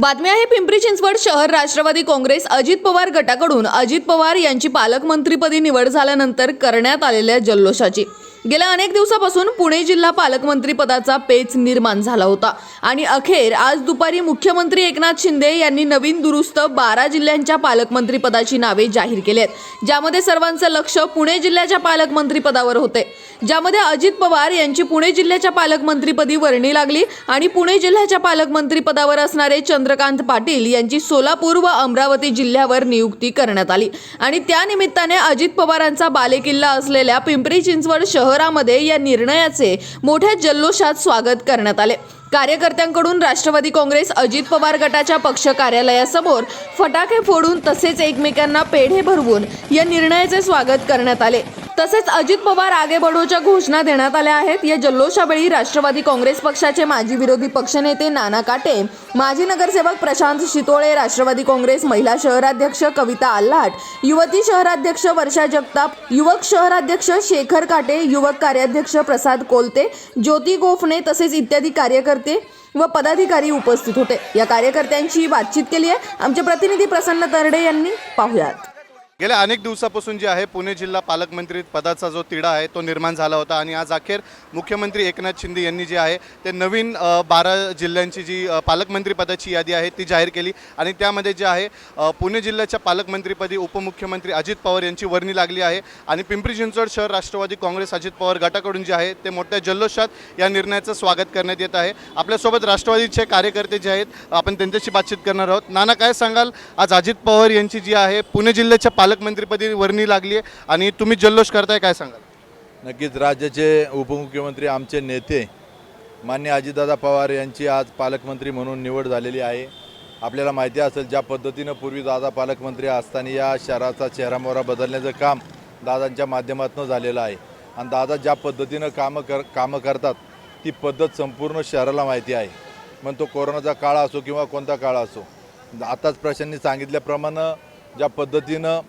बातमी आहे पिंपरी चिंचवड शहर राष्ट्रवादी काँग्रेस अजित पवार गटाकडून अजित पवार यांची पालकमंत्रीपदी निवड झाल्यानंतर करण्यात आलेल्या जल्लोषाची. गेल्या अनेक दिवसापासून पुणे जिल्हा पालकमंत्री पदाचा पेच निर्माण झाला होता. आणि अखेर आज दुपारी मुख्यमंत्री एकनाथ शिंदे यांनी नवीन दुरुस्त बारा जिल्ह्यांच्या पालकमंत्री पदाची नावे जाहीर केली आहेत ज्यामध्ये सर्वांचं लक्ष पुणे जिल्ह्याच्या पालकमंत्री पदावर होते. ज्यामध्ये अजित पवार यांची पुणे जिल्ह्याच्या पालकमंत्रीपदी वर्णी लागली आणि पुणे जिल्ह्याच्या पालकमंत्री पदावर असणारे चंद्रकांत पाटील यांची सोलापूर व अमरावती जिल्ह्यावर नियुक्ती करण्यात आली. आणि त्यानिमित्ताने अजित पवारांचा बालेकिल्ला असलेल्या पिंपरी चिंचवड शहरामध्ये या निर्णयाचे मोठ्या जल्लोषात स्वागत करण्यात आले. कार्यकर्त्यांकडून राष्ट्रवादी काँग्रेस अजित पवार गटाच्या पक्ष कार्यालयासमोर फटाके फोडून तसेच एकमेकांना पेढे भरवून या निर्णयाचे स्वागत करण्यात आले. तसेच अजित पवार आगे बढोच्या घोषणा देण्यात आल्या आहेत. या जल्लोषावेळी राष्ट्रवादी काँग्रेस पक्षाचे माजी विरोधी पक्षनेते नाना काटे माजी नगरसेवक प्रशांत शितोळे राष्ट्रवादी काँग्रेस महिला शहराध्यक्ष कविता आल्हाट युवती शहराध्यक्ष वर्षा जगताप युवक शहराध्यक्ष शेखर काटे युवक कार्याध्यक्ष प्रसाद कोलते ज्योती गोफणे तसेच इत्यादी कार्यकर्ते व पदाधिकारी उपस्थित होते. या कार्यकर्त्यांची बातचीत केली आहे. आमचे प्रतिनिधी प्रसन्न तरडे यांनी पाहुयात. गेल्या अनेक दिवसापासून जे आहे पुणे जिल्हा पालकमंत्री पदाचा जो तिढा आहे तो निर्माण झाला होता. आणि आज अखेर मुख्यमंत्री एकनाथ शिंदे यांनी जे आहे ते नवीन बारा जिल्ह्यांची जी पालकमंत्री पदाची यादी आहे ती जाहीर केली. आणि त्यामध्ये जे आहे पुणे जिल्ह्याच्या पालकमंत्रीपदी उपमुख्यमंत्री अजित पवार यांची वर्णी लागली आहे. आणि पिंपरी चिंचवड शहर राष्ट्रवादी काँग्रेस अजित पवार गटाकडून जे आहे ते मोठ्या जल्लोषात या निर्णयाचं स्वागत करण्यात येत आहे. आपल्यासोबत राष्ट्रवादीचे कार्यकर्ते जे आहेत आपण त्यांच्याशी बातचीत करणार आहोत. नाना काय सांगाल? आज अजित पवार यांची जी आहे पुणे जिल्ह्याच्या पालकमंत्रीपदी वर्णी लागली आहे. आणि तुम्ही जल्लोष करताय काय सांगाल? नक्कीच राज्याचे उपमुख्यमंत्री आमचे नेते मान्य अजितदादा पवार यांची आज पालकमंत्री म्हणून निवड झालेली आहे. आपल्याला माहिती असेल ज्या पद्धतीनं पूर्वी दादा पालकमंत्री असताना या शहराचा चेहरामोहरा बदलण्याचं काम दादांच्या माध्यमातून झालेलं आहे. आणि दादा ज्या पद्धतीनं कामं कर कामं करतात ती पद्धत संपूर्ण शहराला माहिती आहे. मग तो कोरोनाचा काळ असो किंवा कोणता काळ असो आताच प्रशांनी सांगितल्याप्रमाणे ज्या पद्धतीनं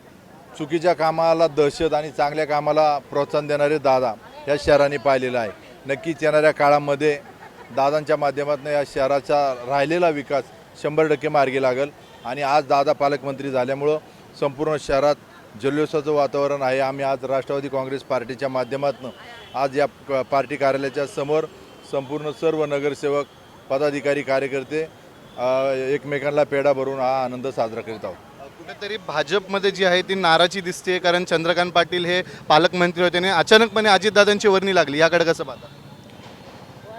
चुकीच्या कामाला दहशत आणि चांगल्या कामाला प्रोत्साहन देणारे दादा या शहराने पाहिलेलं आहे. नक्कीच येणाऱ्या काळामध्ये दादांच्या माध्यमातून या शहराचा राहिलेला विकास शंभर टक्के मार्गी लागेल. आणि आज दादा पालकमंत्री झाल्यामुळं संपूर्ण शहरात जल्लोषाचं वातावरण आहे. आम्ही आज राष्ट्रवादी काँग्रेस पार्टीच्या माध्यमातून आज या क- पार्टी कार्यालयाच्या समोर संपूर्ण सर्व नगरसेवक पदाधिकारी कार्यकर्ते एकमेकांना पेढा भरून हा आनंद साजरा करीत आहोत. कुठेतरी भाजपमध्ये जी आहे ती नाराजी दिसते कारण चंद्रकांत पाटील हे पालकमंत्री होते आणि अचानकपणे अजितदादांची वर्णी लागली. याकडे कसं पाहता?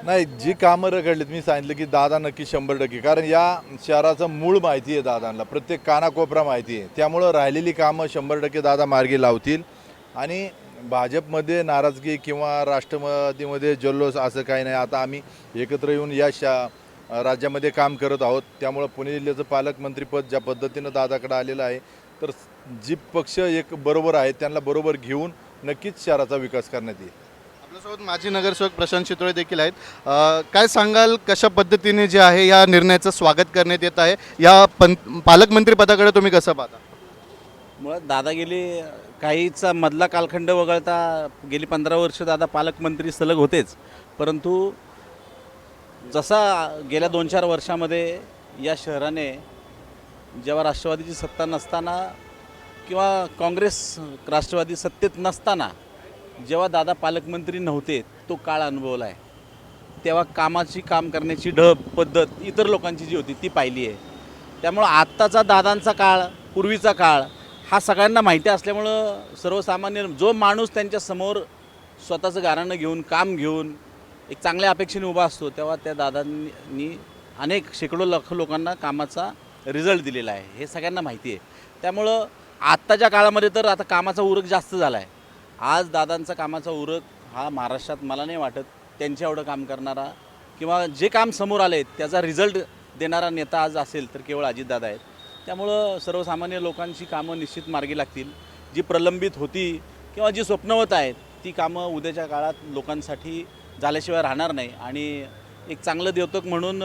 नाही जी कामं रगडलीत मी सांगितलं की दादा नक्की शंभर टक्के. कारण या शहराचं मूळ माहिती आहे दादांना. प्रत्येक कानाकोपरा माहिती आहे. त्यामुळं राहिलेली कामं शंभर टक्के दादा मार्गी लावतील. आणि भाजपमध्ये नाराजगी किंवा राष्ट्रवादीमध्ये जल्लोष असं काही नाही. आता आम्ही एकत्र येऊन या शा राज्यामध्ये काम करत आहोत. त्यामुळं पुणे जिल्ह्याचं पालकमंत्रीपद ज्या पद्धतीनं दादाकडे आलेलं आहे तर जी पक्ष एक बरोबर आहेत त्यांना बरोबर घेऊन नक्कीच शहराचा विकास करण्यात येईल. आपल्यासोबत माजी नगरसेवक प्रशांत चितोळे देखील आहेत. अ, काय सांगाल कशा पद्धतीने जे आहे या निर्णयाचं स्वागत करण्यात येत आहे? या पं पालकमंत्री पदाकडे तुम्ही कसं पाहता? मुळात दादा गेले काहीचा मधला कालखंड वगळता गेली पंधरा वर्ष दादा पालकमंत्री सलग होतेच. परंतु जसा गेल्या दोन चार वर्षामध्ये या शहराने जेव्हा राष्ट्रवादीची सत्ता नसताना किंवा काँग्रेस राष्ट्रवादी सत्तेत नसताना जेव्हा दादा पालकमंत्री नव्हते तो काळ अनुभवला आहे. तेव्हा कामाची काम करण्याची ढब पद्धत इतर लोकांची जी होती ती पाहिली आहे. त्यामुळं आत्ताचा दादांचा काळ पूर्वीचा काळ हा सगळ्यांना माहिती असल्यामुळं सर्वसामान्य जो माणूस त्यांच्यासमोर स्वतःचं गाराणं घेऊन काम घेऊन एक चांगल्या अपेक्षेने उभा असतो तेव्हा त्या दादांनी अनेक शेकडो लाख लोकांना कामाचा रिझल्ट दिलेला आहे. हे सगळ्यांना माहिती आहे. त्यामुळं आत्ताच्या काळामध्ये तर आता कामाचा उरक जास्त झाला आहे आज दादांचा कामाचा उरक हा महाराष्ट्रात मला नाही वाटत त्यांच्या एवढं काम करणारा किंवा जे काम समोर आले त्याचा रिझल्ट देणारा नेता आज असेल तर केवळ अजितदादा आहेत. त्यामुळं सर्वसामान्य लोकांची कामं निश्चित मार्गी लागतील. जी प्रलंबित होती किंवा जी स्वप्नवत आहेत ती कामं उद्याच्या काळात लोकांसाठी झाल्याशिवाय राहणार नाही. आणि एक चांगलं द्योतक म्हणून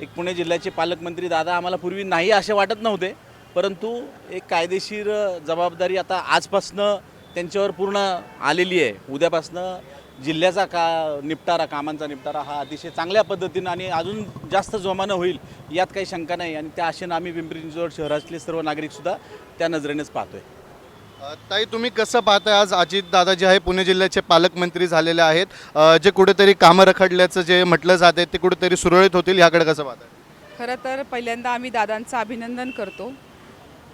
एक पुणे जिल्ह्याचे पालकमंत्री दादा आम्हाला पूर्वी नाही असे वाटत नव्हते. परंतु एक कायदेशीर जबाबदारी आता आजपासनं त्यांच्यावर पूर्ण आलेली आहे. उद्यापासनं जिल्ह्याचा का निपटारा कामांचा निपटारा हा अतिशय चांगल्या पद्धतीनं आणि अजून जास्त जोमानं होईल यात काही शंका नाही. आणि त्या आशेनं आम्ही पिंपरी चिंचवड शहरातले सर्व नागरिकसुद्धा त्या नजरेनेच पाहतोय. ताई तुम्ही कसं पाहताय आज अजित दादा जे आहे पुणे जिल्ह्याचे पालकमंत्री झालेले आहेत. अ, जे कुठेतरी कामं रखडल्याचं जे म्हटलं जाते ते कुठेतरी सुरळीत होतील? ह्याकडे कसं पाहताय? खरं तर पहिल्यांदा आम्ही दादांचं अभिनंदन करतो.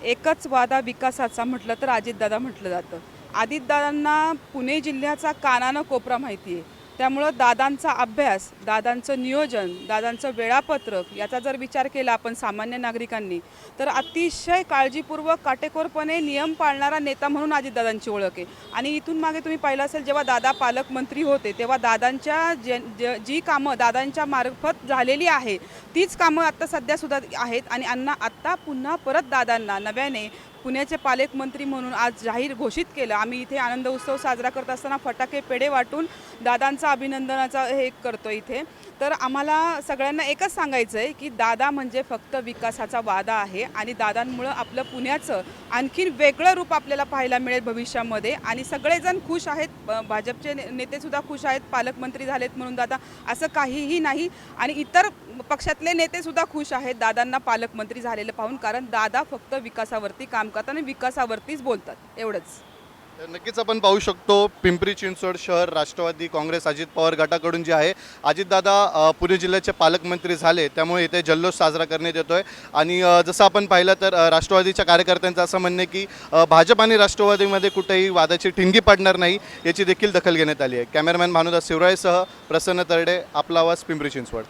एकच वादा विकासाचा म्हटलं तर अजितदादा म्हटलं जातं. अजितदादांना पुणे जिल्ह्याचा कानानं कोपरा माहिती आहे त्यामुळं दादांचा अभ्यास दादांचं नियोजन दादांचं वेळापत्रक याचा जर विचार केला आपण सामान्य नागरिकांनी तर अतिशय काळजीपूर्वक काटेकोरपणे नियम पाळणारा नेता म्हणून अजितदादांची ओळख आहे. आणि इथून मागे तुम्ही पाहिलं असेल जेव्हा दादा पालकमंत्री होते तेव्हा दादांच्या जे ज- जी कामं दादांच्या मार्फत झालेली आहे तीच कामं आत्ता सध्यासुद्धा आहेत. आणि अण्णा आत्ता पुन्हा परत दादांना नव्याने पुण्याचे पालकमंत्री म्हणून आज जाहीर घोषित केलं. आम्ही इथे आनंद उत्सव साजरा करत असताना फटाके पेढे वाटून दादांचा अभिनंदनाचा हे करतो इथे. तर आम्हाला सगळ्यांना एकच सांगायचं आहे की दादा म्हणजे फक्त विकासाचा वादा आहे आणि दादांमुळं आपलं पुण्याचं आणखीन वेगळं रूप आपल्याला पाहायला मिळेल भविष्यामध्ये. आणि सगळेजण खुश आहेत. भाजपचे ने- नेतेसुद्धा खुश आहेत. पालकमंत्री झालेत म्हणून दादा असं काहीही नाही. आणि इतर पक्षातले नेतेसुद्धा खुश आहेत. दादांना पालकमंत्री झालेलं पाहून. कारण दादा फक्त विकासावरती काम करतात आणि विकासावरतीच बोलतात. एवढंच. तर नक्कीच आपण पाहू शकतो पिंपरी चिंचवड शहर राष्ट्रवादी काँग्रेस अजित पवार गटाकडून जे आहे अजितदादा पुणे जिल्ह्याचे पालकमंत्री झाले त्यामुळे इथे जल्लोष साजरा करण्यात येतो आहे आणि जसं आपण पाहिलं तर राष्ट्रवादीच्या कार्यकर्त्यांचं असं म्हणणं आहे की भाजप आणि राष्ट्रवादीमध्ये कुठेही वादाची ठिणगी पडणार नाही याची देखील दखल घेण्यात आली आहे. कॅमेरामॅन भानुदास शिवरायसह प्रसन्न तरडे आपला आवाज पिंपरी चिंचवड.